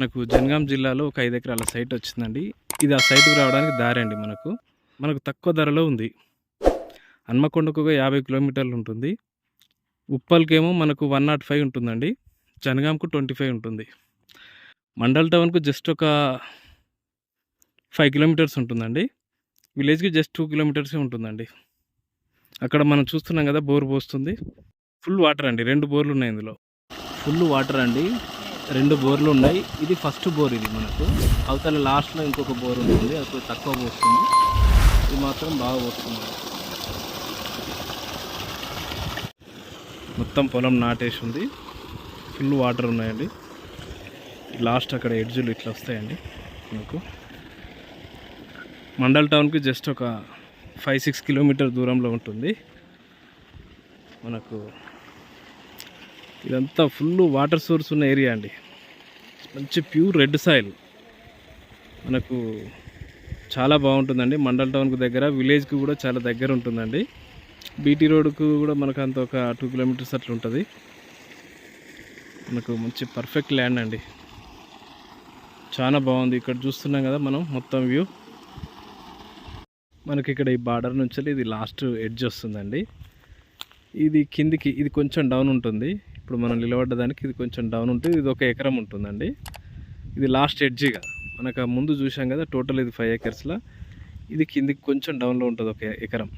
మనకు జనగాం జిల్లాలో ఒక ఐదు ఎకరాల సైట్ వచ్చిందండి. ఇది ఆ సైట్కి రావడానికి దారి అండి మనకు. మనకు తక్కువ ధరలో ఉంది. హన్మకొండకు ఒక యాభై కిలోమీటర్లు ఉంటుంది. ఉప్పల్కేమో మనకు వన్ నాట్ ఫైవ్ ఉంటుందండి. జనగాంకు ట్వంటీ ఫైవ్ ఉంటుంది. మండల్ టౌన్కు జస్ట్ ఒక ఫైవ్ కిలోమీటర్స్ ఉంటుందండి. విలేజ్కి జస్ట్ టూ కిలోమీటర్సే ఉంటుందండి. అక్కడ మనం చూస్తున్నాం కదా బోర్ పోస్తుంది. ఫుల్ వాటర్ అండి రెండు బోర్లు ఉన్నాయి ఇందులో. ఫుల్ వాటర్ అండి. రెండు బోర్లు ఉన్నాయి. ఇది ఫస్ట్ బోర్ ఇది మనకు. అవతల లాస్ట్లో ఇంకొక బోర్ ఉంటుంది. అది తక్కువ పోస్తుంది. ఇది మాత్రం బాగా పోస్తుంది. మొత్తం పొలం నాటేసి ఉంది ఫుల్ వాటర్ ఉన్నాయండి. లాస్ట్ అక్కడ ఎడ్జులు ఇట్లా వస్తాయండి మనకు. మండల్ టౌన్కి జస్ట్ ఒక ఫైవ్ సిక్స్ కిలోమీటర్ దూరంలో ఉంటుంది. మనకు ఇదంతా ఫుల్ వాటర్ సోర్స్ ఉన్న ఏరియా అండి. మంచి ప్యూర్ రెడ్ సాయిల్. మనకు చాలా బాగుంటుందండి. మండల్ టౌన్కు దగ్గర విలేజ్కి కూడా చాలా దగ్గర ఉంటుందండి. బీటీ రోడ్కు కూడా మనకు అంత ఒక టూ కిలోమీటర్స్ అట్లా ఉంటుంది. మనకు మంచి పర్ఫెక్ట్ ల్యాండ్ అండి. చాలా బాగుంది. ఇక్కడ చూస్తున్నాం కదా మనం మొత్తం వ్యూ. మనకి ఇక్కడ ఈ బార్డర్ నుంచి ఇది లాస్ట్ ఎడ్జ్ వస్తుందండి. ఇది కిందికి ఇది కొంచెం డౌన్ ఉంటుంది. ఇప్పుడు మనం నిలబడ్డదానికి ఇది కొంచెం డౌన్ ఉంటుంది ఇది ఒక ఎకరం ఉంటుందండి. ఇది లాస్ట్ ఎడ్జిగా మనకు ఆ ముందు చూసాం కదా టోటల్ ఇది ఫైవ్ ఎకర్స్లో ఇది కిందికి కొంచెం డౌన్లో ఉంటుంది ఒక ఎకరం.